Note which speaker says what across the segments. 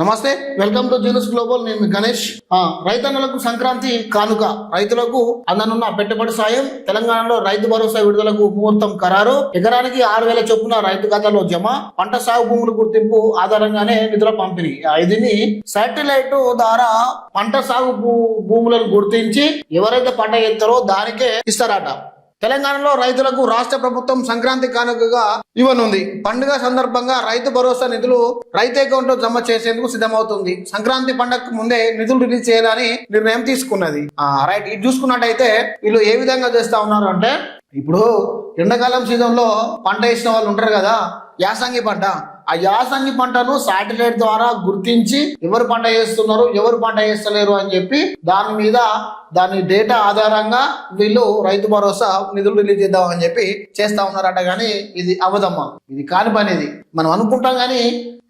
Speaker 1: నమస్తే welcome to genus global. నేను గణేష్. రైతన్నలకు సంక్రాంతి కానుక. రైతులకు అందనున్న పెట్టుబడి సాయం. తెలంగాణలో రైతు భరోసా విడుదలకు ముహూర్తం ఖరారు. ఎకరానికి ఆరు వేల చొప్పున రైతు ఖాతాలో జమ. పంట సాగు భూముల గుర్తింపు ఆధారంగానే నిధుల పంపిణీ. ఆ, ఇదిని శాటిలైట్ ద్వారా పంట సాగు భూ- భూములను గుర్తించి ఎవరైతే పంట ఎత్తారో దానికే ఇస్తారట. తెలంగాణలో రైతులకు రాష్ట్ర ప్రభుత్వం సంక్రాంతి కానుకగా ఇవ్వనుంది. పండుగ సందర్భంగా రైతు భరోసా నిధులు రైతు అకౌంట్లో జమ చేసేందుకు సిద్ధమవుతుంది. సంక్రాంతి పండగకు ముందే నిధులు రిలీజ్ చేయాలని నిర్ణయం తీసుకున్నది. ఆ, రైట్ ఇది చూసుకున్నట్టయితే వీళ్ళు ఏ విధంగా చేస్తా ఉన్నారు అంటే ఇప్పుడు ఎండాకాలం సీజన్లో పంట వేసిన వాళ్ళు ఉంటారు కదా యాసంగి పంట. ఆ యాసంగి పంటను శాటిలైట్ ద్వారా గుర్తించి ఎవరు పంట వేస్తున్నారు ఎవరు పంట వేస్తలేరు అని చెప్పి దాని మీద దాని డేటా ఆధారంగా వీళ్ళు రైతు భరోసా నిధులు రిలీజ్ చేద్దాం అని చెప్పి చేస్తా ఉన్నారట కానీ ఇది అవదమ్మా ఇది కాని పని ఇది. మనం అనుకుంటాం కానీ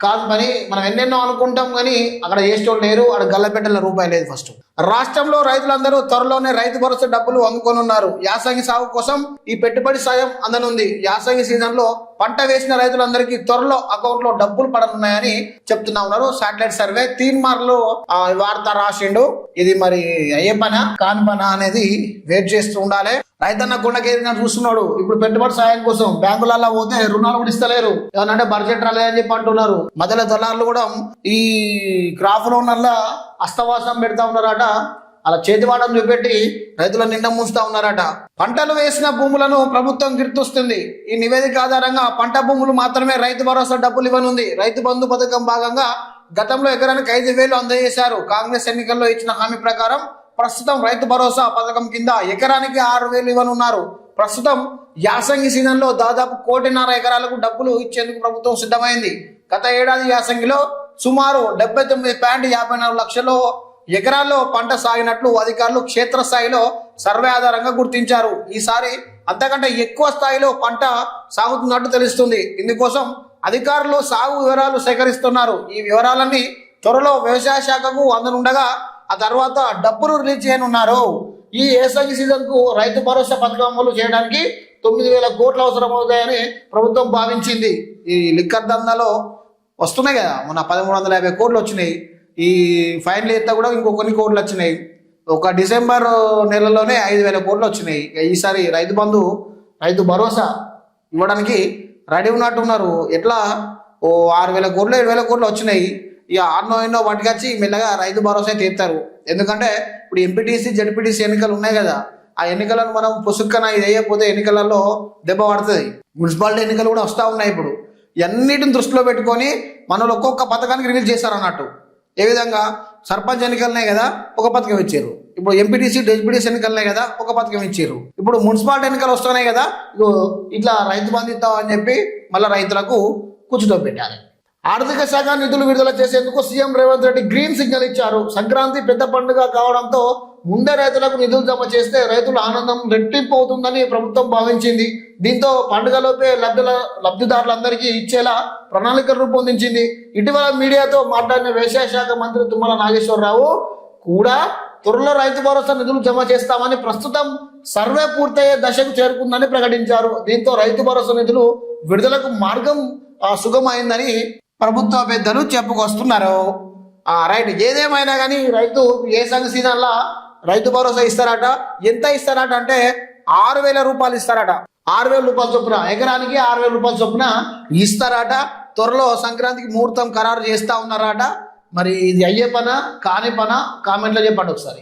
Speaker 1: కాదు మరి మనం ఎన్నెన్నో అనుకుంటాం కానీ అక్కడ చేసేటోళ్ళు లేరు అక్కడ గల్లపెట్టల రూపాయి లేదు ఫస్ట్ రాష్ట్రంలో రైతులందరూ త్వరలోనే రైతు భరోసా డబ్బులు అందుకొనున్నారు యాసంగి సాగు కోసం ఈ పెట్టుబడి సాయం అందనుంది. యాసంగి సీజన్లో పంట వేసిన రైతులందరికీ త్వరలో అకౌంట్లో డబ్బులు పడనున్నాయని చెప్తున్నా ఉన్నారు. శాటిలైట్ సర్వే తీన్మార్లో ఆ, వార్త రాసిండు. ఇది మరి అయ్యే పనా కాని పనా అనేది వెయిట్ చేస్తూ ఉండాలి. రైతన్న గుండెకేరిన చూస్తున్నాడు. ఇప్పుడు పెట్టుబడి సాయం కోసం బ్యాంకులలో పోతే రుణాలు కూడా ఇస్తలేరు. ఏమనంటే బడ్జెట్ రాలేదని చెప్పి అంటున్నారు. మధ్యలో దళారులు కూడా ఈ క్రాప్ లోన్ల అస్తవాసం పెడతా ఉన్నారట. అలా చేతివాడం చూపెట్టి రైతుల నిండా ముంచుతా ఉన్నారట. పంటలు వేసిన భూములను ప్రభుత్వం గుర్తొస్తుంది. ఈ నివేదిక ఆధారంగా పంట భూములు మాత్రమే రైతు భరోసా డబ్బులు ఇవ్వనుంది. రైతు బంధు పథకం భాగంగా గతంలో ఎకరానికి ఐదు వేలు అందజేశారు. కాంగ్రెస్ ఎన్నికల్లో ఇచ్చిన హామీ ప్రకారం ప్రస్తుతం రైతు భరోసా పథకం కింద ఎకరానికి ఆరు వేలు ఇవ్వనున్నారు. ప్రస్తుతం యాసంగి సీజన్లో దాదాపు కోటిన్నర ఎకరాలకు డబ్బులు ఇచ్చేందుకు ప్రభుత్వం సిద్ధమైంది. గత ఏడాది యాసంగిలో సుమారు డెబ్బై తొమ్మిది పాయింట్ యాభై నాలుగు లక్షలు ఎకరాల్లో పంట సాగినట్లు అధికారులు క్షేత్రస్థాయిలో సర్వే ఆధారంగా గుర్తించారు. ఈసారి అంతకంటే ఎక్కువ స్థాయిలో పంట సాగుతున్నట్టు తెలుస్తుంది. ఇందుకోసం అధికారులు సాగు వివరాలు సేకరిస్తున్నారు. ఈ వివరాలన్నీ త్వరలో వ్యవసాయ శాఖకు అందనుండగా ఆ తర్వాత డబ్బులు రిలీజ్ చేయనున్నారు. ఈ ఏసంగి సీజన్కు రైతు భరోసా పథకం అమలు చేయడానికి తొమ్మిది వేల కోట్లు అవసరం అవుతాయని ప్రభుత్వం భావించింది. ఈ లిక్కర్ దందాలో వస్తున్నాయి కదా మన పదమూడు వందల యాభై కోట్లు వచ్చినాయి. ఈ ఫైనల్ ఎత్తా కూడా ఇంకో కొన్ని కోట్లు వచ్చినాయి. ఒక డిసెంబర్ నెలలోనే ఐదు వేల కోట్లు వచ్చినాయి. ఈసారి రైతు బంధు రైతు భరోసా ఇవ్వడానికి రెడీ ఉన్నట్టున్నారు. ఎట్లా? ఓ ఆరు వేల కోట్లు ఏడు వేల కోట్లు వచ్చినాయి. ఇక ఆరునో ఎన్నో పట్టుకొచ్చి మెల్లగా రైతు భరోసా తీస్తారు ఎందుకంటే ఇప్పుడు ఎంపీటీసీ జడ్పీటీసీ ఎన్నికలు ఉన్నాయి కదా ఆ ఎన్నికలను మనం పుసుక్కన ఇది వేయకపోతే ఎన్నికలలో దెబ్బ పడుతుంది. మున్సిపాలిటీ ఎన్నికలు కూడా వస్తూ ఉన్నాయి ఇప్పుడు. ఇవన్నిటిని దృష్టిలో పెట్టుకొని మనలో ఒక్కొక్క పథకానికి రిలీజ్ చేశారు అన్నట్టు. ఏ విధంగా? సర్పంచ్ ఎన్నికలనే కదా ఒక పథకం ఇచ్చారు. ఇప్పుడు ఎంపీటీసీ డెప్యూటీసీ ఎన్నికలనే కదా ఒక పథకం ఇచ్చారు. ఇప్పుడు మున్సిపాలిటీ ఎన్నికలు వస్తున్నాయి కదా ఇట్లా రైతు బంధు అని చెప్పి మళ్ళీ రైతులకు కూర్చుతో పెట్టాలి ఆర్థిక శాఖ నిధులు విడుదల చేసేందుకు CM Revanth Reddy green signal ఇచ్చారు. సంక్రాంతి పెద్ద పండుగ కావడంతో ముందే రైతులకు నిధులు జమ చేస్తే రైతుల ఆనందం రెట్టింపు అవుతుందని ప్రభుత్వం భావించింది. దీంతో పండుగలోపే లబ్ధుల లబ్ధిదారులందరికీ ఇచ్చేలా ప్రణాళిక రూపొందించింది. ఇటీవల మీడియాతో మాట్లాడిన వ్యవసాయ శాఖ మంత్రి తుమ్మల నాగేశ్వరరావు కూడా త్వరలో రైతు భరోసా నిధులు జమ చేస్తామని ప్రస్తుతం సర్వే పూర్తయ్యే దశకు చేరుకుందని ప్రకటించారు. దీంతో రైతు భరోసా నిధులు విడుదలకు మార్గం సుగమైందని ప్రభుత్వ పెద్దలు చెప్పుకొస్తున్నారు రైట్. ఏదేమైనా కానీ రైతు ఏ సంఘ సీజన్లా రైతు భరోసా ఇస్తారట. ఎంత ఇస్తారట అంటే ఆరు వేల రూపాయలు ఇస్తారట. ఆరు వేల రూపాయల చొప్పున ఎకరానికి ఆరు వేల రూపాయల చొప్పున ఇస్తారట. త్వరలో సంక్రాంతికి ముహూర్తం ఖరారు చేస్తా ఉన్నారట. మరి ఇది అయ్యే పన కాని పన? కామెంట్లో చెప్పండి ఒకసారి.